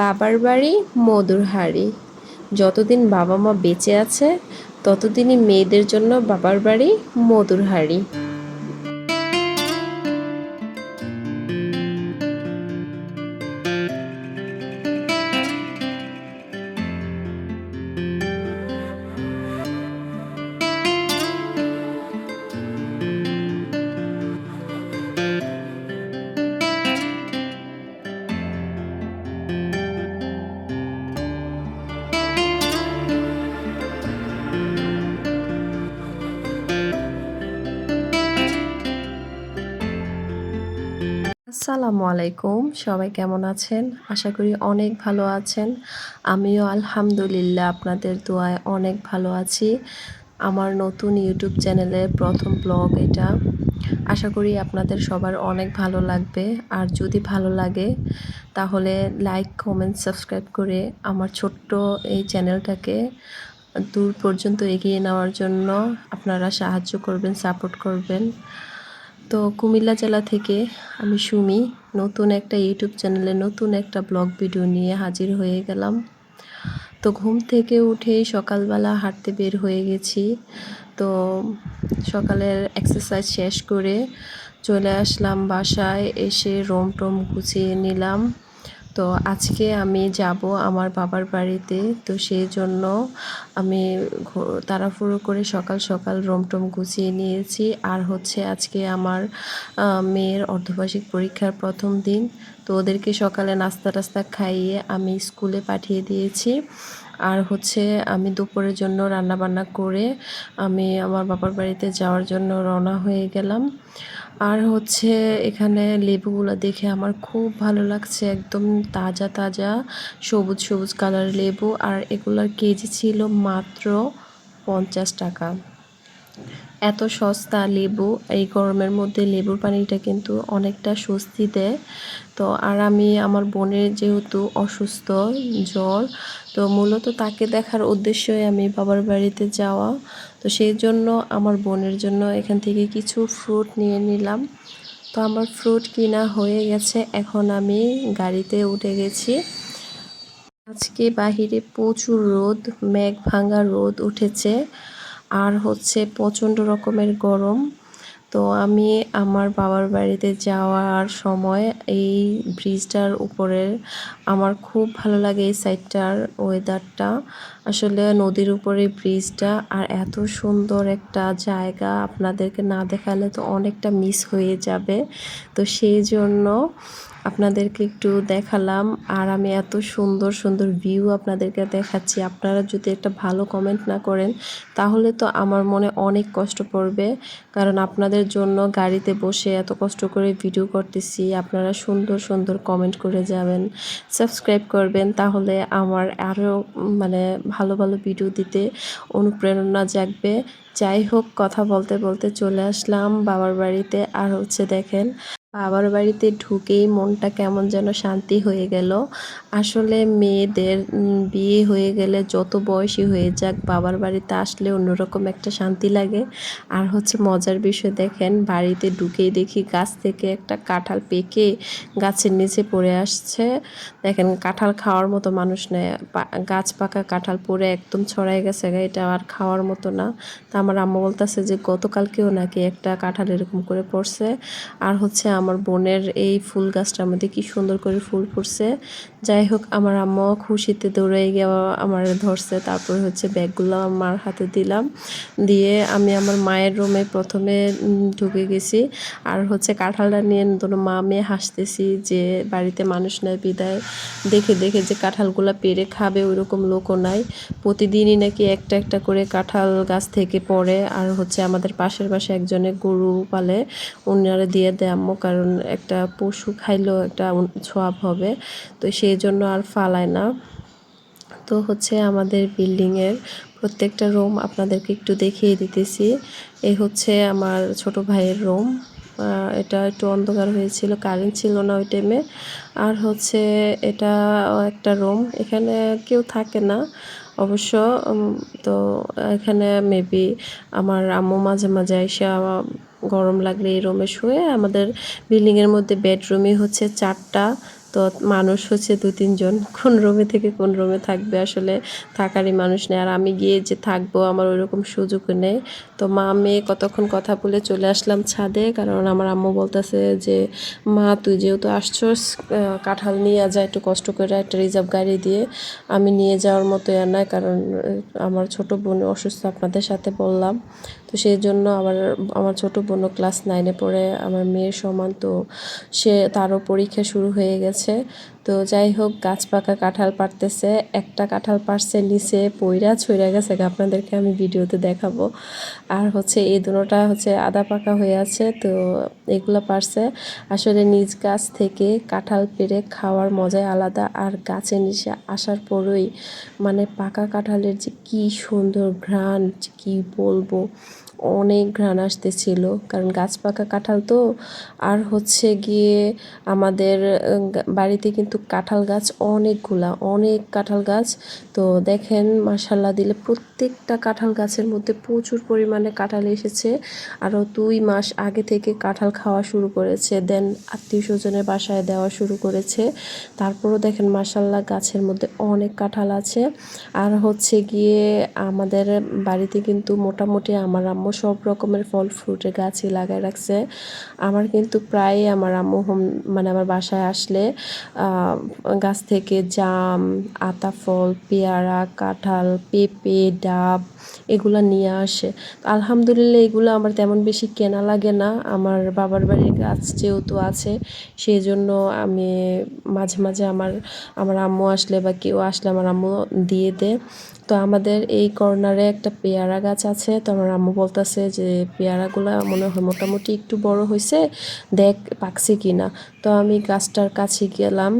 বাবার বাড়ি মধুর হাড়ি। যতদিন বাবা মা বেঁচে আছে, ততদিনই মেয়েদের জন্য বাবার বাড়ি মধুর হাড়ি। আসসালামু আলাইকুম। সবাই কেমন আছেন? আশা করি অনেক ভালো আছেন। আমিও আলহামদুলিল্লাহ আপনাদের দোয়ায় অনেক ভালো আছি। আমার নতুন ইউটিউব চ্যানেলের প্রথম ব্লগ এটা। আশা করি আপনাদের সবার অনেক ভালো লাগবে। আর যদি ভালো লাগে, তাহলে লাইক, কমেন্ট, সাবস্ক্রাইব করে আমার ছোট্ট এই চ্যানেলটাকে দূর পর্যন্ত এগিয়ে নেওয়ার জন্য আপনারা সাহায্য করবেন, সাপোর্ট করবেন। তো কুমিল্লা জেলা থেকে আমি সুমি, নতুন একটা ইউটিউব চ্যানেলে নতুন একটা ব্লগ ভিডিও নিয়ে হাজির হয়ে গেলাম। তো ঘুম থেকে উঠে সকালবেলা হাঁটতে বের হয়ে গেছি। তো সকালের এক্সারসাইজ শেষ করে চলে আসলাম বাসায়, এসে রোম টোম গুছিয়ে নিলাম। তো আজকে আমি যাব আমার বাবার বাড়িতে। তো সেই জন্য আমি তাড়াহুড়ো করে সকাল সকাল রোমটম গুছিয়ে নিয়েছি। আর হচ্ছে আজকে আমার মেয়ের অর্ধবার্ষিক পরীক্ষার প্রথম দিন। তো ওদেরকে সকালে নাস্তা টাস্তা খাইয়ে আমি স্কুলে পাঠিয়ে দিয়েছি। আর হচ্ছে আমি দুপুরের জন্য রান্না বান্না করে আমি আমার বাবার বাড়িতে যাওয়ার জন্য রওনা হয়ে গেলাম। আর হচ্ছে এখানে লেবুগুলো দেখে আমার খুব ভালো লাগছে, একদম তাজা তাজা সবুজ সবুজ কালার লেবু। আর এগুলার কেজি ছিল মাত্র পঞ্চাশ টাকা। এত সস্তা লেবু, এই গরমের মধ্যে লেবুর পানিটা কিন্তু অনেকটা স্বস্তি দেয়। তো আর আমি আমার বোনের যেহেতু অসুস্থ, জ্বর, তো মূলত তাকে দেখার উদ্দেশ্যই আমি বাবার বাড়িতে যাওয়া। তো সেই জন্য আমার বোনের জন্য এখান থেকে কিছু ফ্রুট নিয়ে নিলাম। তো আমার ফ্রুট কিনা হয়ে গেছে, এখন আমি গাড়িতে উঠে গেছি। আজকে বাহিরে প্রচুর রোদ মেঘ ভাঙা রোদ উঠেছে। আর হচ্ছে প্রচণ্ড রকমের গরম। তো আমি আমার বাবার বাড়িতে যাওয়ার সময় এই ব্রিজটার উপরে আমার খুব ভালো লাগে এই সাইডটার ওয়েদারটা আসলে নদীর উপরে ব্রিজটা আর এত সুন্দর একটা জায়গা আপনাদেরকে না দেখালে তো অনেকটা মিস হয়ে যাবে। তো সেই জন্য আপনাদেরকে একটু দেখালাম আর আমি এত সুন্দর সুন্দর ভিউ আপনাদেরকে দেখাচ্ছি। আপনারা যদি একটা ভালো কমেন্ট না করেন, তাহলে তো আমার মনে অনেক কষ্ট পড়বে। কারণ আপনাদের জন্য গাড়িতে বসে এত কষ্ট করে ভিডিও করতেছি, আপনারা সুন্দর সুন্দর কমেন্ট করে যাবেন সাবস্ক্রাইব করবেন। তাহলে আমার আরও মানে ভালো ভালো ভিডিও দিতে অনুপ্রেরণা জাগবে। যাই হোক, কথা বলতে বলতে চলে আসলাম বাবার বাড়িতে। আর হচ্ছে দেখেন বাবার বাড়িতে ঢুকেই মনটা কেমন যেন শান্তি হয়ে গেল। আসলে মেয়েদের বিয়ে হয়ে গেলে যত বয়সী হয়ে যাক, বাবার বাড়িতে আসলে অন্যরকম একটা শান্তি লাগে। আর হচ্ছে মজার বিষয় দেখেন, বাড়িতে ঢুকেই দেখি গাছ থেকে একটা কাঁঠাল পেকে গাছের নিচে পড়ে আসছে। দেখেন, কাঁঠাল খাওয়ার মতো মানুষ নেয় গাছ পাকা কাঁঠাল পরে একদম ছড়াই গেছে এটা আর খাওয়ার মতো না। তা আমার আম্মা বলতেছে যে, গতকালকেও নাকি একটা কাঁঠাল এরকম করে পড়ছে। আর হচ্ছে আমার বোনের এই ফুল গাছটার মধ্যে কি সুন্দর করে ফুল ফুটছে। যাই হোক, আমার আম্মা খুশিতে দৌড়ে গিয়ে আমার ধরছে, তারপর হচ্ছে ব্যাগগুলো আমার হাতে দিলাম। দিয়ে আমি আমার মায়ের রুমে প্রথমে ঢুকে গেছি। আর হচ্ছে কাঁঠালটা নিয়ে দুটো মা মেয়ে হাসতেছি যে বাড়িতে মানুষ নেয় বিদায়। দেখে দেখে যে কাঁঠালগুলো পেরে খাবে, ওইরকম লোকও নাই। প্রতিদিনই নাকি একটা একটা করে কাঁঠাল গাছ থেকে পড়ে। আর হচ্ছে আমাদের পাশের পাশে একজনে গরু পালে, উনারা দিয়ে দেয়, আম্মু কারণ একটা পশু খাইলেও একটা ছোয়াব হবে, তো সেই জন্য আর ফালায় না। তো হচ্ছে আমাদের বিল্ডিংয়ের প্রত্যেকটা রুম আপনাদেরকে একটু দেখিয়ে দিতেছি। এই হচ্ছে আমার ছোট ভাইয়ের রুম এটা একটু অন্ধকার হয়েছিল কারেন্ট ছিল না ওই টাইমে আর হচ্ছে এটা একটা রুম এখানে কেউ থাকে না অবশ্য তো এখানে মেবি আমার আম্মু মাঝে মাঝে এসে গরম লাগলে এই রুমে শুয়ে আমাদের বিল্ডিংয়ের মধ্যে বেডরুমই হচ্ছে চারটা। তো মানুষ হচ্ছে দু তিনজন কোন রুমে থেকে কোন রুমে থাকবে? আসলে থাকারই মানুষ নেই। আর আমি গিয়ে যে থাকব, আমার ওইরকম সুযোগ নেই। তো মা মেয়ে কতক্ষণ কথা বলে চলে আসলাম ছাদে, কারণ আমার আম্মু বলতেছে যে, মা, তুই যেহেতু আসছস কাঁঠাল নিয়ে যা, একটু কষ্ট করে একটা রিজার্ভ গাড়ি দিয়ে। আমি নিয়ে যাওয়ার মতো আর নয় কারণ আমার ছোট বোন অসুস্থ আপনাদের সাথে বললাম। তো সেই জন্য আবার, আমার ছোট বোনও ক্লাস নাইনে পড়ে, আমার মেয়ের সমান, তো সে তারও পরীক্ষা শুরু হয়ে গেছে। তো যাই হোক, গাছ পাকা কাঁঠাল পারতেছে একটা কাঁঠাল পারছে নিচে পইরা ছইরা গেছে আপনাদেরকে আমি ভিডিওতে দেখাবো। আর হচ্ছে এই দুটোটা হচ্ছে আদা পাকা হয়ে আছে, তো এগুলো পারছে আসলে নিজ গাছ থেকে কাঁঠাল পেরে খাওয়ার মজাই আলাদা, আর গাছের নিচে আসার পরেই মানে পাকা কাঁঠালের যে কি সুন্দর ঘ্রাণ, কি বলব? অনেক ঘ্রাণ আসতেছিল। কারণ গাছ পাকা কাঁঠাল তো। আর হচ্ছে গিয়ে আমাদের বাড়িতে কিন্তু কাঁঠাল গাছ অনেকগুলা, অনেক কাঁঠাল গাছ। তো দেখেন মাসাল্লাহ দিলে প্রত্যেকটা কাঁঠাল গাছের মধ্যে প্রচুর পরিমাণে কাঁঠাল এসেছে। আরও দুই মাস আগে থেকে কাঁঠাল খাওয়া শুরু করেছে। দেন আত্মীয় স্বজনের বাসায় দেওয়া শুরু করেছে। তারপরও দেখেন মাসাল্লাহ গাছের মধ্যে অনেক কাঁঠাল আছে। আর হচ্ছে গিয়ে আমাদের বাড়িতে কিন্তু মোটামুটি আমার আম্মু সব রকমের ফল ফ্রুটের গাছই লাগায় রাখছে। আমার কিন্তু প্রায় আমার আম্মু হোম মানে আমার বাসায় আসলে গাছ থেকে জাম, আতা ফল, পেয়ারা, কাঁঠাল, পেঁপে, ডাব এগুলো নিয়ে আসে। আলহামদুলিল্লাহ এগুলো আমার তেমন বেশি কেনা লাগে না। আমার বাবার বাড়ির গাছ যেহেতু আছে সেই জন্য আমি মাঝে মাঝে আমার আমার আম্মু আসলে বা কেউ আসলে আমার আম্মু দিয়ে দেয়। তো আমাদের এই কর্নারে একটা পেয়ারা গাছ আছে, তো আমার আম্মু বলতেছে যে পেয়ারাগুলা মনে হয় মোটামুটি একটু বড় হয়েছে দেখ পাকছে কিনা। তো আমি গাছটার কাছে গেলাম।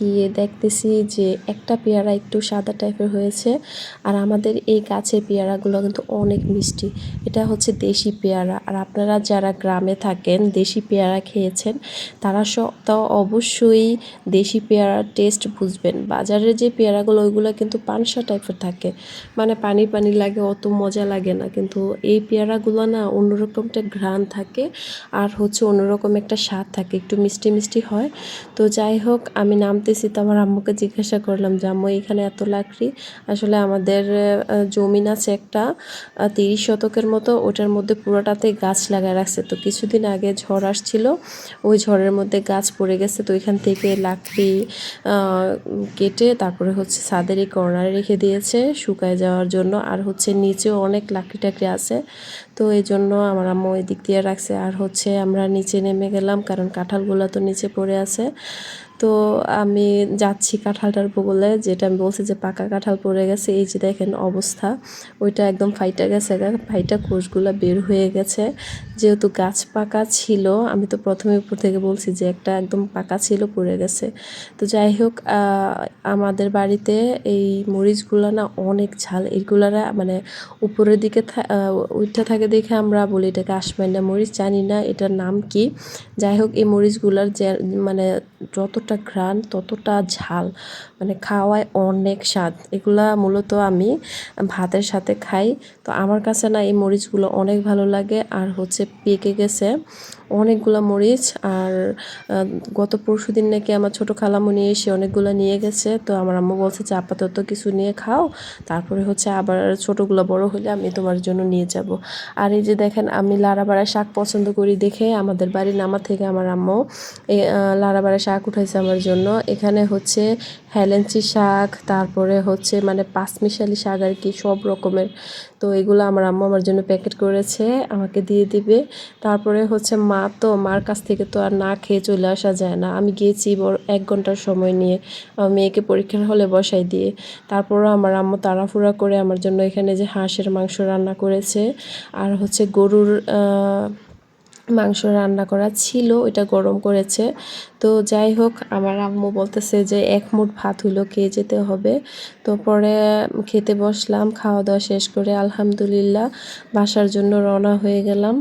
গিয়ে দেখতেছি যে একটা পেয়ারা একটু সাদা টাইপের হয়েছে। আর আমাদের এই গাছের পেয়ারাগুলো কিন্তু অনেক মিষ্টি। এটা হচ্ছে দেশি পেয়ারা। আর আপনারা যারা গ্রামে থাকেন, দেশি পেয়ারা খেয়েছেন, তারা সব তাও অবশ্যই দেশি পেয়ারার টেস্ট বুঝবেন। বাজারের যে পেয়ারাগুলো, ওইগুলো কিন্তু পানসা টাইপের থাকে। মানে পানি পানি লাগে, অত মজা লাগে না। কিন্তু এই পেয়ারাগুলো না অন্যরকম একটা ঘ্রাণ থাকে, আর হচ্ছে অন্যরকম একটা স্বাদ থাকে। একটু মিষ্টি মিষ্টি হয়। তো যাই হোক, আমি নামতেছি তো আমার আম্মুকে জিজ্ঞাসা করলাম যে, আম্মু, এখানে এত লাকড়ি? আসলে আমাদের জমিন আছে একটা তিরিশ শতকের মতো, ওটার মধ্যে পুরোটাতে গাছ লাগায় রাখছে। তো কিছুদিন আগে ঝড় আসছিল, ওই ঝড়ের মধ্যে গাছ পড়ে গেছে, তো ওইখান থেকে লাকড়ি কেটে তারপরে হচ্ছে ছাদের এই কর্নারে রেখে দিয়েছে, শুকায় যাওয়ার জন্য। আর হচ্ছে নিচেও অনেক লাকড়ি টাকড়ি আছে, তো এই জন্য আমার আম্মু ওই দিক দিয়ে রাখছে। আর হচ্ছে আমরা নিচে নেমে গেলাম, কারণ কাঁঠালগুলো তো নিচে পড়ে আছে। তো আমি যাচ্ছি কাঁঠালটার বগলে যেটা আমি বলছি যে পাকা কাঁঠাল পড়ে গেছে। এই যে দেখেন অবস্থা ওইটা একদম ফাইটা গেছে ফাইটা কোষগুলো বের হয়ে গেছে। যেহেতু গাছ পাকা ছিল আমি তো প্রথমে উপর থেকে বলছি যে একটা একদম পাকা ছিল পড়ে গেছে। তো যাই হোক আমাদের বাড়িতে এই মরিচগুলো না অনেক ঝাল এইগুলারা মানে উপরের দিকে আহ, থাকে দেখে আমরা বলি এটাকে আশমাইনা মরিচ জানি না এটার নাম কি। যাই হোক এই মরিচগুলার যে মানে যতটা ঘ্রাণ, ততটা ঝাল মানে খাওয়ায় অনেক স্বাদ। এগুলা মূলত আমি ভাতের সাথে খাই। তো আমার কাছে না এই মরিচগুলো অনেক ভালো লাগে। আর হচ্ছে পেকে গেছে। অনেকগুলো মরিচ আর গত পরশু দিন নাকি আমার ছোটো খালামণি এসে অনেকগুলো নিয়ে গেছে। তো আমার আম্মু বলছে যে, আপাতত কিছু নিয়ে খাও, তারপরে হচ্ছে আবার ছোটোগুলো বড় হলে আমি তোমার জন্য নিয়ে যাব। আর এই যে দেখেন, আমি লাড়াবাড়া শাক পছন্দ করি দেখে আমাদের বাড়ির নামা থেকে আমার আম্মু লাড়াবাড়া শাক উঠাইছে আমার জন্য। এখানে হচ্ছে হেলেঞ্চি শাক, তারপরে হচ্ছে মানে পাঁচমিশালি শাক আর কি, সব রকমের। তো এগুলো আমার আম্মু আমার জন্য প্যাকেট করেছে, আমাকে দিয়ে দিবে। তারপরে হচ্ছে মা তো মার কাছ থেকে তো আর না খেয়ে চলে আসা যায় না। আমি গিয়েছি এক ঘণ্টার সময় নিয়ে মেয়েকে পরীক্ষার হলে বসাই দিয়ে। তারপরও আমার আম্মু তাড়াফুড়া করে আমার জন্য এখানে যে হাঁসের মাংস রান্না করেছে আর হচ্ছে গরুর মাংস রান্না করা ছিল, ওইটা গরম করেছে। তো যাই হোক, আমার আম্মু বলতেছে যে এক মুঠ ভাত হইল, খেয়ে যেতে হবে। তো পরে খেতে বসলাম, খাওয়া দাওয়া শেষ করে আলহামদুলিল্লাহ, বাসার জন্য রওনা হয়ে গেলাম।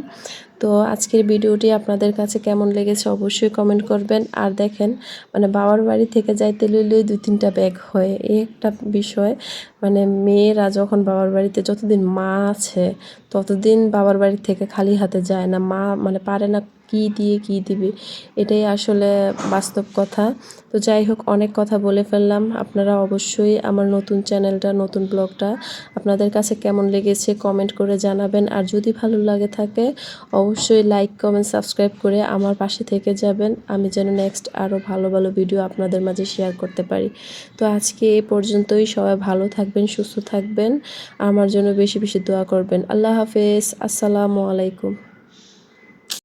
তো আজকের ভিডিওটি আপনাদের কাছে কেমন লেগেছে অবশ্যই কমেন্ট করবেন। আর দেখেন মানে বাবার বাড়ি থেকে যাইতে লইলে দুই তিনটা ব্যাগ হয়। এই একটা বিষয় মানে মেয়েরা যখন বাবার বাড়িতে যতদিন মা আছে, ততদিন বাবার বাড়ি থেকে খালি হাতে যায় না। মা মানে পারে না কি দিয়ে কি দিবে, এটাই আসলে বাস্তব কথা। তো যাই হোক, অনেক কথা বলে ফেললাম। আপনারা অবশ্যই আমার নতুন চ্যানেলটা, নতুন ব্লগটা আপনাদের কাছে কেমন লেগেছে কমেন্ট করে জানাবেন। আর যদি ভালো লাগে থাকে, অবশ্যই লাইক কমেন্ট সাবস্ক্রাইব করে আমার পাশে থেকে যাবেন। আমি যেন নেক্সট আরও ভালো ভালো ভিডিও আপনাদের মাঝে শেয়ার করতে পারি। তো আজকে এ পর্যন্তই। সবাই ভালো থাকবেন, সুস্থ থাকবেন। আমার জন্য বেশি বেশি দোয়া করবেন। আল্লাহ হাফেজ। আসসালামু আলাইকুম।